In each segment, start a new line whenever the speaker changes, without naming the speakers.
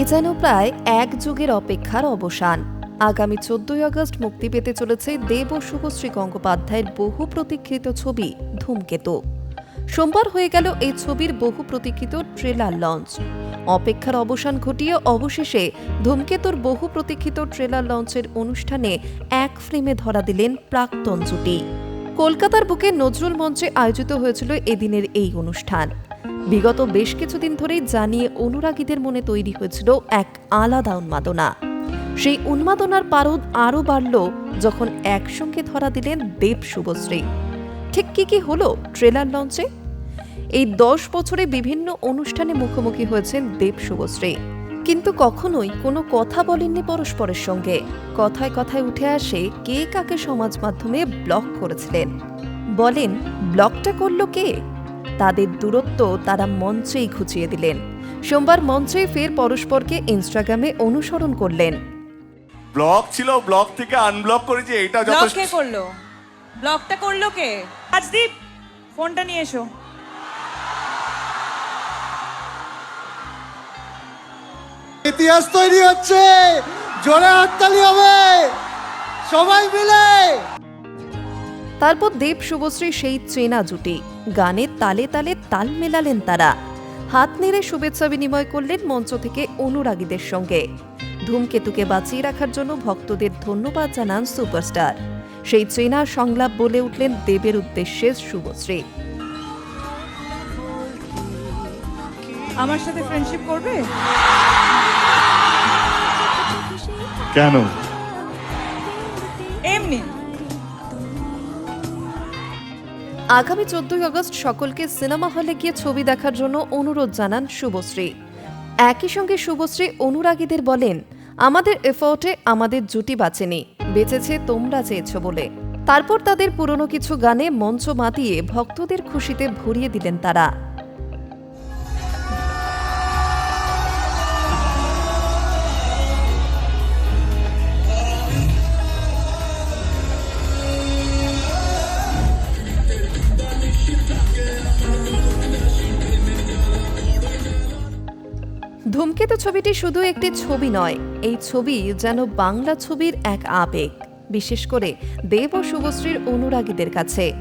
এ যেন প্রায় এক যুগের অপেক্ষার অবসান। আগামী চোদ্দই আগস্ট মুক্তি পেতে চলেছে দেব শুভশ্রী গঙ্গোপাধ্যায়ের বহু প্রতীক্ষিত ছবি, ধূমকেতু। সোমবার হয়ে গেল এই ছবির বহু প্রতীক্ষিত ট্রেলার লঞ্চ। অপেক্ষার অবসান ঘটিয়ে অবশেষে ধূমকেতুর বহু প্রতীক্ষিত ট্রেলার লঞ্চের অনুষ্ঠানে এক ফ্রেমে ধরা দিলেন প্রাক্তন জুটি। কলকাতার বুকে নজরুল মঞ্চে আয়োজিত হয়েছিল এদিনের এই অনুষ্ঠান। বিগত বেশ কিছুদিন ধরেই জানিয়ে অনুরাগীদের মনে তৈরি হয়েছিল এক আলাদা উন্মাদনা। সেই উন্মাদনার পারদ আরও বাড়ল যখন একসঙ্গে ধরা দিলেন দেব শুভশ্রী। ঠিক কী কী হলো ট্রেলার লঞ্চে? এই দশ বছরে বিভিন্ন অনুষ্ঠানে মুখোমুখি হয়েছেন দেব শুভশ্রী। কিন্তু কখনোই কোনো কথা বলেননি পরস্পরের সঙ্গে। কথায় কথায় উঠে আসে কে কাকে সমাজ মাধ্যমে ব্লক করেছিলেন। বলেন ব্লকটা করল কে? তাদের দূরত্ব তারা মঞ্চেই ঘুচিয়ে দিলেন। সোমবার মঞ্চে ফের পরস্পরকে ইনস্টাগ্রামে অনুসরণ করলেন।
ব্লক ছিল ব্লক থেকে আনব্লক করেছে এটা
ব্লক কে করল? ব্লকটা করল কে? রাজদীপ ফোনটা নিয়ে এসো।
ইতিহাস তৈরি হচ্ছে জোরে হাততালি হবে। সবাই মিলে।
তারপর দেব শুভশ্রী সেই চেনা জুটি। গানের তালে তালে তাল মেলালেন তারা। হাত নেড়ে শুভেচ্ছা বিনিময় করলেন মঞ্চ থেকে অনুরাগীদের সঙ্গে। ধূমকেতুকে বাঁচিয়ে রাখার জন্য ভক্তদের ধন্যবাদ জানান সুপারস্টার। সেই চেনা সংলাপ বলে উঠলেন দেবের উদ্দেশ্যে শুভশ্রী।
আমার সাথে ফ্রেন্ডশিপ করবে?
কেন?
আগামী চোদ্দই আগস্ট সকলকে সিনেমা হলে গিয়ে ছবি দেখার জন্য অনুরোধ জানান শুভশ্রী। একই সঙ্গে শুভশ্রী অনুরাগীদের বলেন, আমাদের এফোর্টে আমাদের জুটি বাঁচেনি, বেঁচেছে তোমরা চেয়েছ বলে। তারপর তাদের পুরনো কিছু গানে মঞ্চ মাতিয়ে ভক্তদের খুশিতে ভরিয়ে দিলেন তারা। ধূমকেতু ছবিটি শুধু একটি ছবি নয়, এই ছবি যেন বাংলা ছবির এক আবেগ, বিশেষ করে দেব ও শুভশ্রীর অনুরাগীদের কাছে।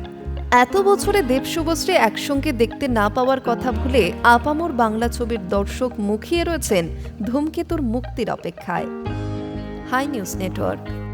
এত বছরে দেব শুভশ্রী একসঙ্গে দেখতে না পাওয়ার কথা ভুলে আপামর বাংলা ছবির দর্শক মুখিয়ে রয়েছেন ধূমকেতুর মুক্তির অপেক্ষায়। Hi news network.